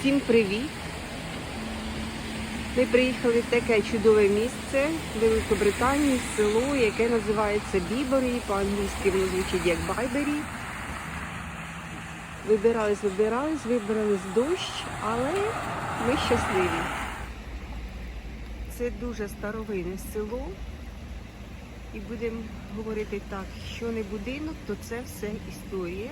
Всім привіт! Ми приїхали в таке чудове місце Великобританії, село, яке називається Бібері, по-англійськи воно звучить як Байбері. Вибирались, вибирались, вибрались дощ, але ми щасливі. Це дуже старовинне село. І будемо говорити так, що не будинок, то це все історія.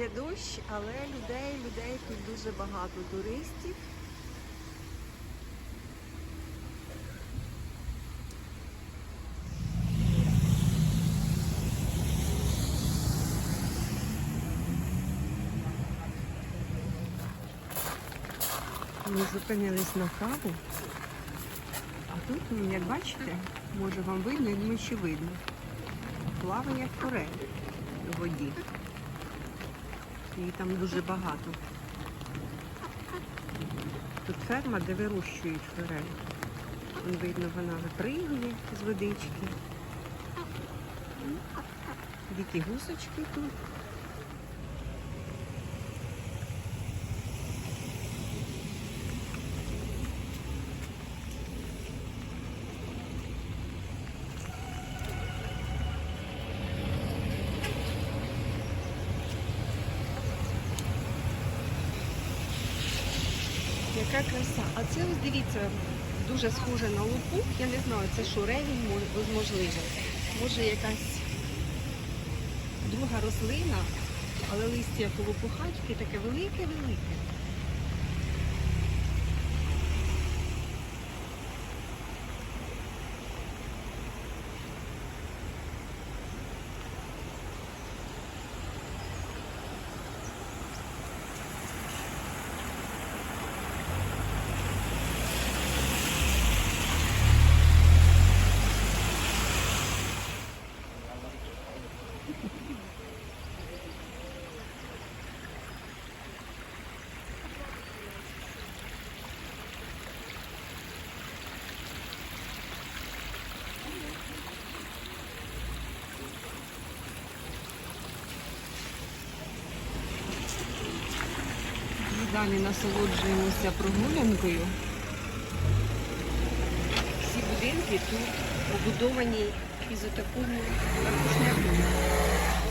Іде дощ, але людей, людей тут дуже багато туристів. Ми зупинились на каву. А тут, ну, як бачите, може вам видно, я думаю, що видно. Плаває форель у воді. Її там дуже багато. Тут ферма, де вирощують форель. Вон видно, вона випригує з водички. Дикі гусочки тут. Краса. А це ось дивіться, дуже схоже на лупу. Я не знаю, це шуревінь, можливо. Може якась друга рослина, але листя як лопухачки таке велике-велике. Ми далі насолоджуємося прогулянкою. Всі будинки тут побудовані із такого ракушняку.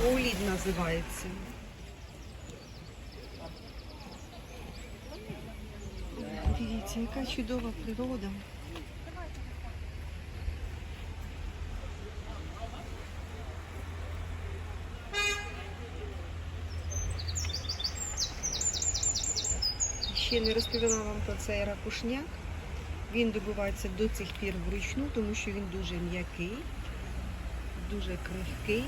Олід називається. Дивіться, яка чудова природа. ще не розповіла вам про цей ракушняк. Він добувається до цих пір вручну, тому що він дуже м'який, дуже крихкий.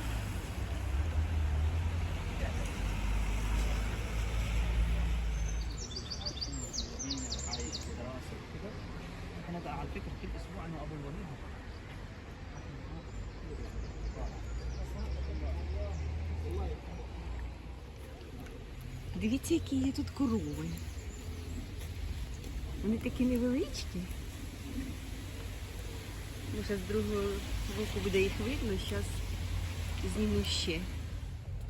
Дивіться, які є тут корови. Вони такі невеличкі. Ну, зараз з другого боку буде їх видно, зараз зніму ще.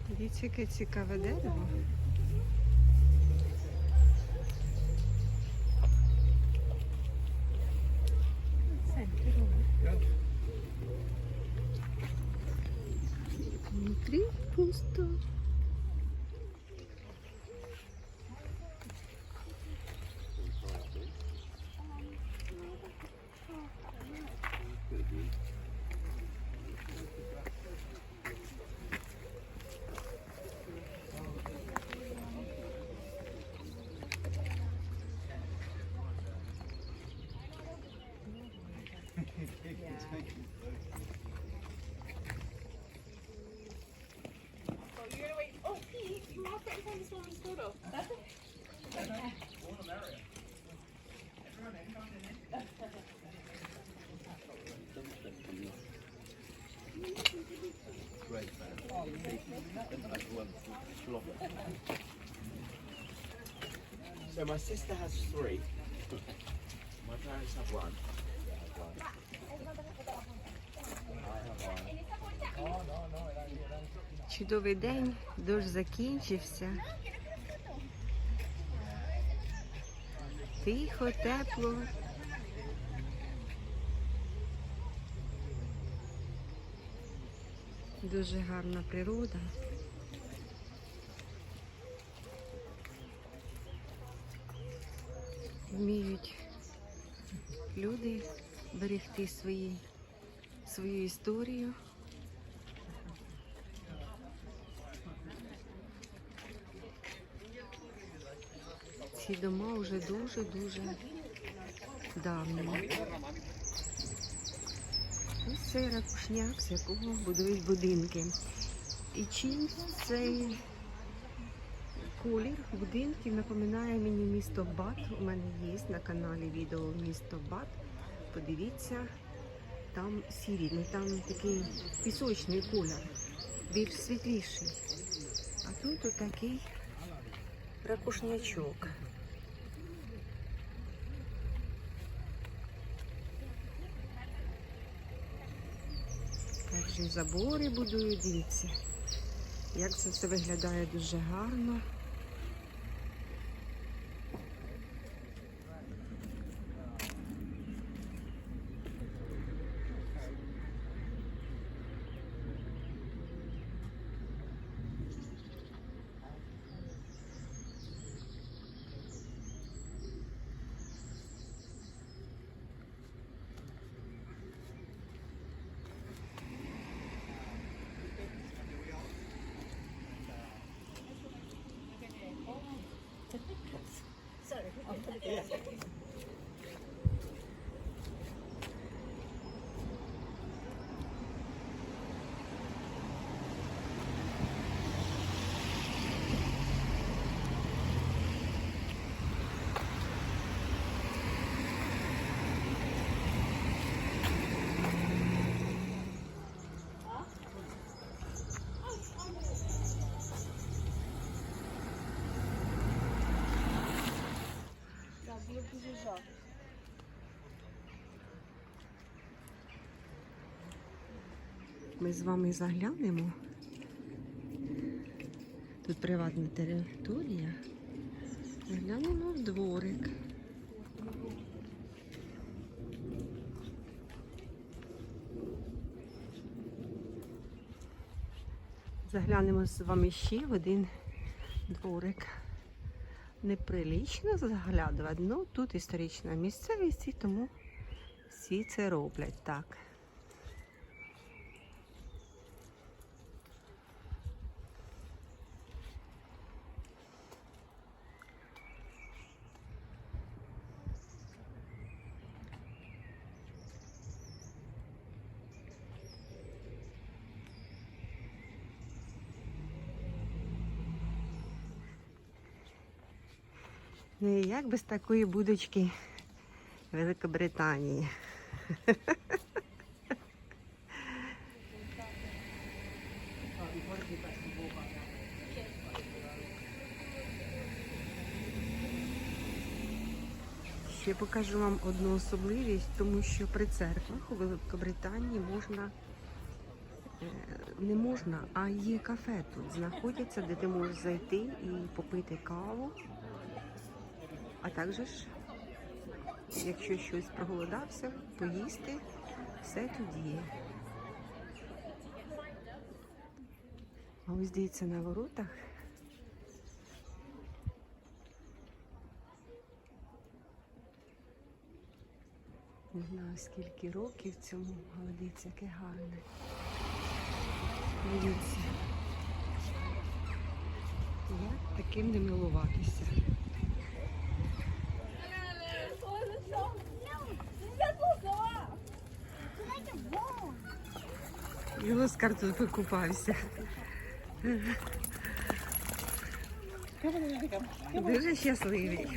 Дивіться, яке цікаве дерево. Внутрі пусто. So my sister has three. My parents have one. Oh Чудовий день, дощ закінчився. Тихо, тепло. Дуже гарна природа. Вміють люди берегти свої, свою історію. Ці дома вже дуже-дуже давні. Ось цей ракушняк, з якого будують будинки. І чим цей колір будинків напоминає мені місто Бат. У мене є на каналі відео місто Бат. Подивіться, там сірі, ну там такий пісочний колір, більш світліший. А тут отакий ракушнячок. Так забори будують, дивіться. Як це все виглядає дуже гарно. Так, було дуже жарко. Ми з вами заглянемо. Тут приватна територія. Заглянемо в дворик. Заглянемо з вами ще в один дворик. Неприлічно заглядувати, ну тут історична місцевість, і тому всі це роблять так. Ну і як без такої будочки Великобританії. Ще покажу вам одну особливість, тому що при церквах у Великобританії можна е, не можна, а є кафе тут знаходяться, де ти можеш зайти і попити каву. А також, якщо щось проголодався, поїсти, все є. А ось дивіться на воротах. Не знаю скільки років цьому, але дивіться, яке гарне. Дивіться. Як таким не милуватися. І Оскар тут покупався. Дуже щасливий.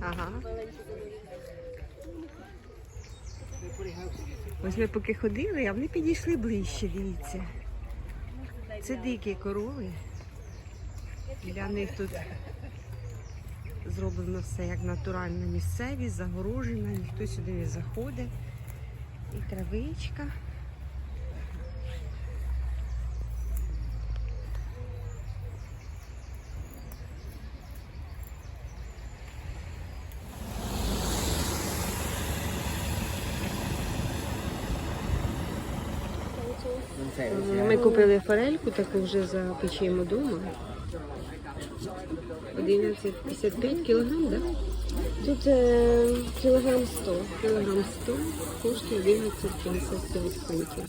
Ага. Ось ми поки ходили, а вони підійшли ближче, дивіться. Це дикі корови. Для них тут зроблено все як натуральна місцевість, загорожена, ніхто сюди не заходить. І травичка. Ми купили форельку, таку вже запечемо вдома. 11,55 кілограм, так? Да? Тут е, кілограм 100. Кілограм 100 коштує 11,55 фунтів.